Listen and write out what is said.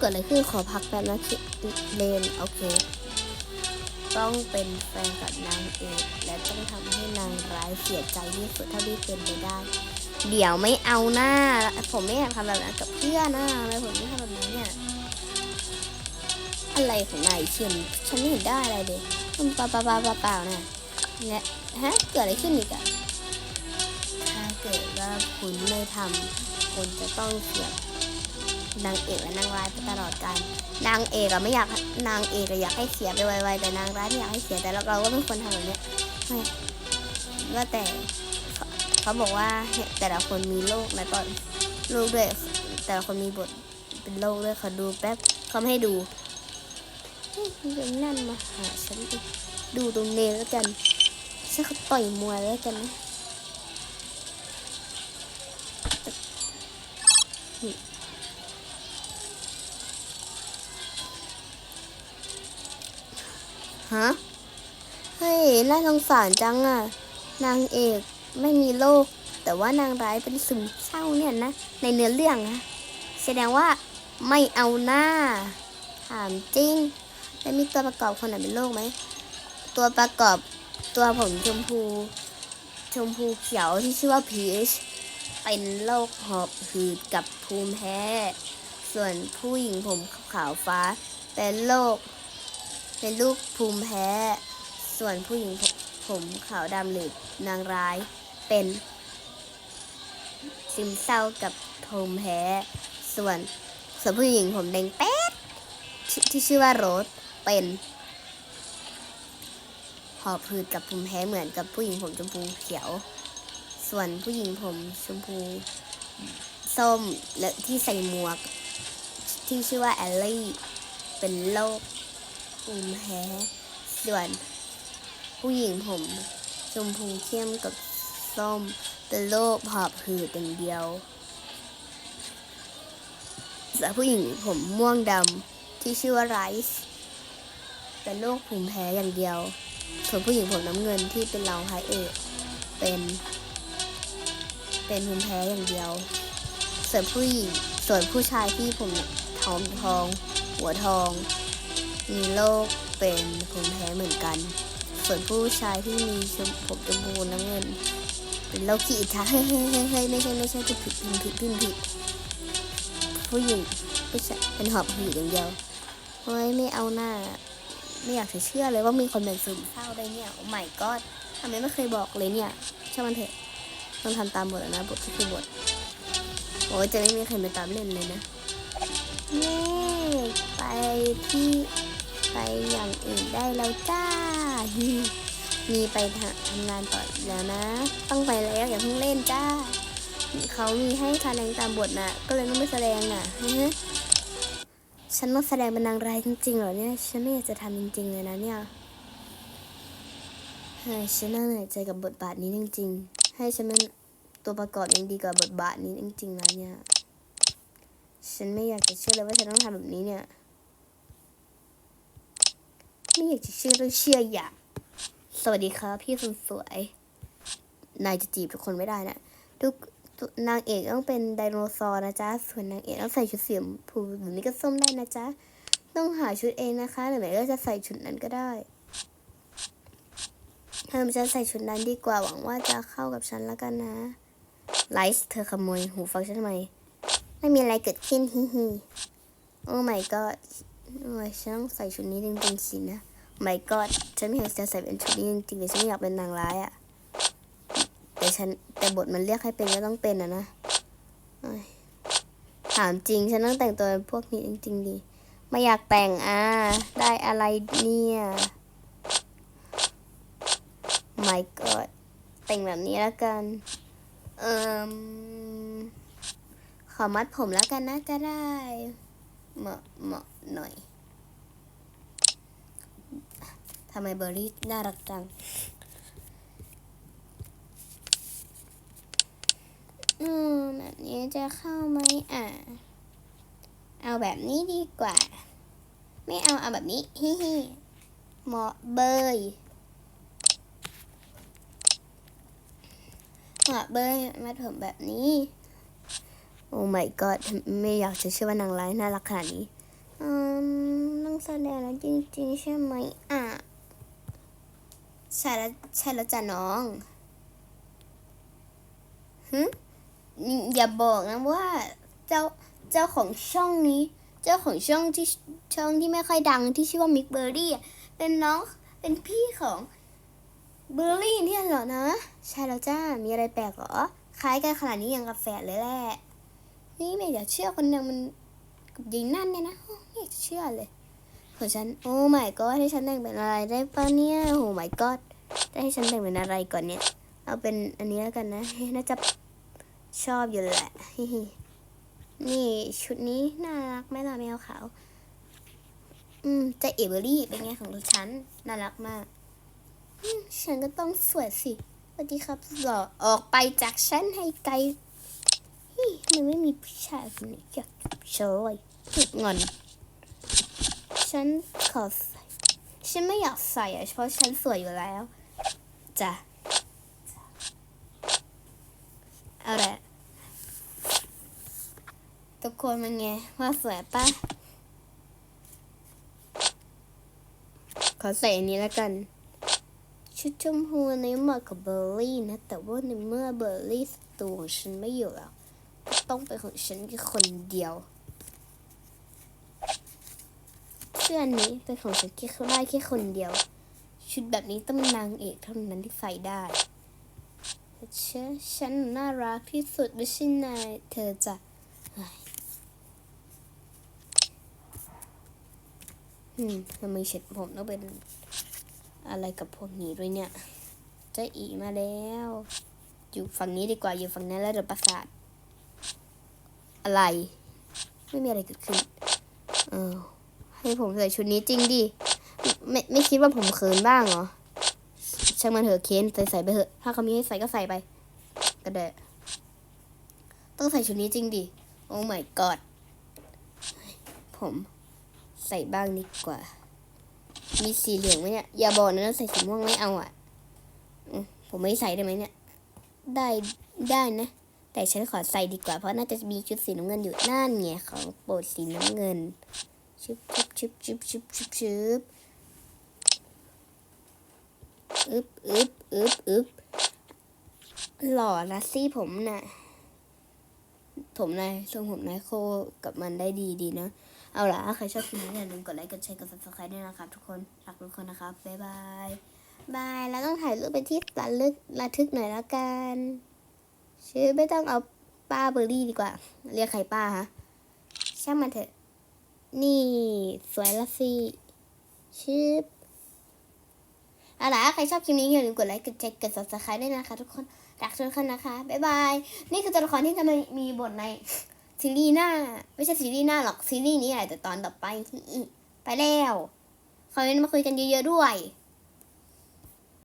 เกิดอะไรขึ้นขอพักแป๊บนะคิเลนโอเค ต้องเป็นแฟนกับนางเอกและต้องทำให้นางร้ายเสียใจที่สุดเท่าที่เป็นไปได้ เดี๋ยวไม่เอาหน้า ผมไม่อยากทำแบบนั้นกับเพื่อนนะอะไรผมไม่ทำแบบนี้เนี่ยอะไรของนายเชื่อนฉันไม่เห็นได้อะไรเลยมันเปล่าเปล่าเปล่าเปล่าเปล่านะเนี่ยฮะเกิดอะไรขึ้นอีกอะถ้าเกิดว่าคุณไม่ทำคุณจะต้องเสียนางเอกและนางร้ายไปต ดกาลนางเอกอะไม่อยากนางเอกอะอยากให้เสียไปไวๆแต่นางร้ายไม่อยากให้เสียแต่เราก็ไม่ควรทำแบบเนี้ยไม่ว่าแต่เขาบอกว่าแต่ละคนมีโรคแล้วก็โรคด้วยแต่ละคนมีบทเป็นโรคด้วยเขาดูแป๊บเขาไม่ให้ดูเฮ้ยยังนั่นมาหาฉันดิดูตรงเนแล้วกันฉันเขาต่อยมวยแล้วกันนะ ฮะ เฮ้ยน่าสงสารจังอะ นางเอกไม่มีโรคแต่ว่านางร้ายเป็นซึมเศร้าเนี่ยนะ ในเนื้อเรื่องนะแสดงว่าไม่เอาหน้า ถามจริง แล้วมีตัวประกอบคนไหนเป็นโรคไหม ตัวประกอบตัวผมชมพู ชมพูเขียวที่ชื่อว่าพีชเป็นโรคหอบหืดกับภูมิแพ้ ส่วนผู้หญิงผมขาวฟ้าเป็นโรค เป็นลูกภูมิแพ้ ส่วนผู้หญิงผมผมขาวดำหรือนางร้ายเป็นซึมเศร้ากับภูมิแพ้ ส่วนส่วนผู้หญิงผมแดงแป๊ดที่ที่ชื่อว่าโรสเป็นหอบหืดกับภูมิแพ้เหมือนกับผู้หญิงผมชมพูเขียว ส่วนผู้หญิงผมชมพูส้มและที่ใส่หมวก ที่ชื่อว่าแอลลี่ เป็นโรค ภูมิแพ้ส่วน ผู้หญิงผมชมพูเข้มกับส้มเป็นโรคหอบหืดอย่างเดียวส่วนผู้หญิงผมม่วงดำที่ชื่อว่าไรซ์เป็นโรคภูมิแพ้อย่างเดียว ส่วนผู้หญิงผมน้ำเงินที่เป็นรองพระเอกเป็น เป็นภูมิแพ้อย่างเดียว ส่วนผู้หญิงส่วนผู้ชายที่ผมทองทอง หัวทอง มีโรคเป็นภูมิแพ้เหมือนกัน ส่วนผู้ชายที่มีชมผมชมพูน้ำเงิน เป็นโรคขี้อิจฉาเฮ้ยเฮ้ยเฮ้ยไม่ใช่ไม่ใช่ผิดผิดผิดผิดผิดผิดผู้หญิงผู้ชายเป็นหอบหืดอย่างเดียวเฮ้ยไม่เอาหน้า ไม่อยากจะเชื่อเลยว่ามีคนเป็นซึมเศร้าได้เนี่ยโอ้ไม่ก็ทำไมไม่เคยบอกเลยเนี่ยช่างมันเถอะต้องทำตามบทนะบทก็คือบทโอ้จะไม่มีใครมาตามเล่นเลยนะเน่ไปที่ ไปอย่างอื่นได้แล้วจ้ามีไปทำงานต่อแล้วนะ ต้องไปแล้วอย่าเพิ่งเล่นจ้า เขามีให้แสดงตามบทนะก็เลยต้องไม่แสดงน่ะฉันต้องแสดงเป็นนางร้ายจริงๆเหรอเนี่ย ฉันไม่อยากจะทำจริงๆเลยนะเนี่ยเฮ้ยฉันน่าเหนื่อยใจกับบทบาทนี้จริงๆ ให้ฉันเป็นตัวประกอบยังดีกว่าบทบาทนี้จริงๆนะเนี่ย ฉันไม่อยากจะเชื่อเลยว่าฉันต้องทำแบบนี้เนี่ย ไม่อยากจะเชื่อต้องเชื่ออย่าสวัสดีครับพี่คนสวย นายจะจีบทุกคนไม่ได้นะทุกนางเอกต้องเป็นไดโนเสาร์นะจ๊ะ ส่วนนางเอกต้องใส่ชุดเสีชมพูหรือนี่ก็ส้มได้นะจ๊ะ ต้องหาชุดเองนะคะหรือไม่ก็จะใส่ชุดนั้นก็ได้เธอจะใส่ชุดนั้นดีกว่าหวังว่าจะเข้ากับฉันแล้วกันนะไลฟ์เธอขโมยหูฟังฉันทำไม ไม่มีอะไรเกิดขึ้นฮิฮิโอ้ my god ฉันต้องใส่ชุดนี้จริงๆสินะ my god ฉันไม่อยากจะใส่เป็นชุดนี้จริงๆเลยฉันไม่อยากเป็นนางร้ายอะแต่ฉันแต่บทมันเรียกให้เป็นก็ต้องเป็นอะนะถามจริงฉันต้องแต่งตัวเป็นพวกนี้จริงๆดิไม่อยากแต่งอะได้อะไรเนี่ย my god แต่งแบบนี้แล้วกัน เอ่มขอมัดผมแล้วกันนะก็ได้ เหมาะเหมาะหน่อย ทำไมเบอร์รี่น่ารักจัง อืมแบบนี้จะเข้าไหมอะ เอาแบบนี้ดีกว่า ไม่เอาเอาแบบนี้ฮิฮิเหมาะเบยเหมาะเบยมาผมแบบนี้ โอ้ my god ไม่อยากจะเชื่อว่านางร้ายน่ารักขนาดนี้ อืมนางแสดงแล้วจริงๆใช่ไหมอะ ใช่แล้วใช่แล้วจ้ะน้องฮึอย่าบอกนะว่า เจ้าเจ้าของช่องนี้ เจ้าของช่องที่ช่องที่ไม่ค่อยดังที่ชื่อว่ามิกเบอร์รี่เป็นน้องเป็นพี่ของเบอร์รี่เนี่ยเหรอนะ ใช่แล้วจ้ามีอะไรแปลกเหรอ คล้ายกันขนาดนี้อย่างกาแฟเลยแหละนี่ไม่อยากเชื่อคนยังมันกับยิงนั่นเนี่ยนะไม่อยากเชื่อเลย ของฉัน โอ้ my god ให้ฉันแต่งเป็นอะไรได้ปะเนี่ยโอ้ my god จะให้ฉันแต่งเป็นอะไรก่อนเนี่ย เอาเป็นอันนี้แล้วกันนะ น่าจะชอบอยู่แหละ นี่ชุดนี้น่ารักไหมล่ะแมวขาว อืมจะเอเบอรี่เป็นไงของฉัน น่ารักมาก ฉันก็ต้องสวยสิสวัสดีครับหล่อออกไปจากฉันให้ไกลมันไม่มีผู้ชายคนไหนอยากโชว์เลยผิดงอน ฉันขอฉันไม่อยากใส่อะเพราะฉันสวยอยู่แล้วจ้ะเอาละทุกคนมันไงว่าสวยปะขอใส่อันนี้แล้วกันชุดชมพูในเหมาะกับเบอร์รี่นะ แต่ว่าในเมื่อเบอร์รี่สตูของฉันไม่อยู่แล้วก็ต้องเป็นของฉันแค่คนเดียว เสื้อนี้เป็นของฉันแค่ได้แค่คนเดียว ชุดแบบนี้ต้องนนางเอกเท่านั้นที่ใส่ได้เชื่อฉันน่ารักที่สุดไม่ใช่นายเธอจะเฮ้ยอืมทำไมเช็ดผมต้องเป็นอะไรกับพวกนี้ด้วยเนี่ยเจะอีมาแล้ว อยู่ฝั่งนี้ดีกว่าอยู่ฝั่งนั้นแล้วเดี๋ยวประสาทอะไร ไม่มีอะไรเกิดขึ้นเออ ให้ผมใส่ชุดนี้จริงดิ ไม่ไม่คิดว่าผมเขินบ้างเหรอ ช่างมันเถอะเคนใส่ใส่ไปเถอะ ถ้าเขามีให้ใส่ก็ใส่ไป ก็ได้ ต้องใส่ชุดนี้จริงดิ โอ้ my god ผมใส่บ้างดีกว่า มีสีเหลืองไหมเนี่ย อย่าบอกนะใส่สีม่วงไม่เอาอะ ผมไม่ใส่ได้ไหมเนี่ย ได้ได้นะ แต่ฉันขอใส่ดีกว่า เพราะน่าจะมีชุดสีน้ำเงินอยู่นั่นไงของโปรดสีน้ำเงินชึบชึบ ชึบชึบชึบชึบชึบอึบอึบอึบอึบหล่อละสิผมน่ะ ผมนายทรงผมนายโคกับมันได้ดีดีนะ เอาล่ะถ้าใครชอบคลิปนี้อย่าลืมกดไลค์กดแชร์กด subscribe ด้วยนะครับทุกคน รักทุกคนนะครับ บ๊ายบาย บาย แล้วต้องถ่ายรูปเป็นที่ระลึกระทึกหน่อยแล้วกัน ชื่อไม่ต้องเอาป้าเบอร์รี่ดีกว่า เรียกใครป้าฮะ ช่างมันเถอะ นี่ สวยละสิชิปเอาล่ะใครชอบคลิปนี้อย่าลืมกดไลค์ กดแชร์ กด subscribe ด้วยนะคะ ทุกคน รักทุกคนนะคะ บ๊ายบาย นี่คือตัวละครที่จะมามีบทในซีรีส์หน้า ไม่ใช่ซีรีส์หน้าหรอก ซีรีส์นี้แหละแต่ตอนต่อไป ไปแล้ว คอมเมนต์มาคุยกันเยอะๆด้วย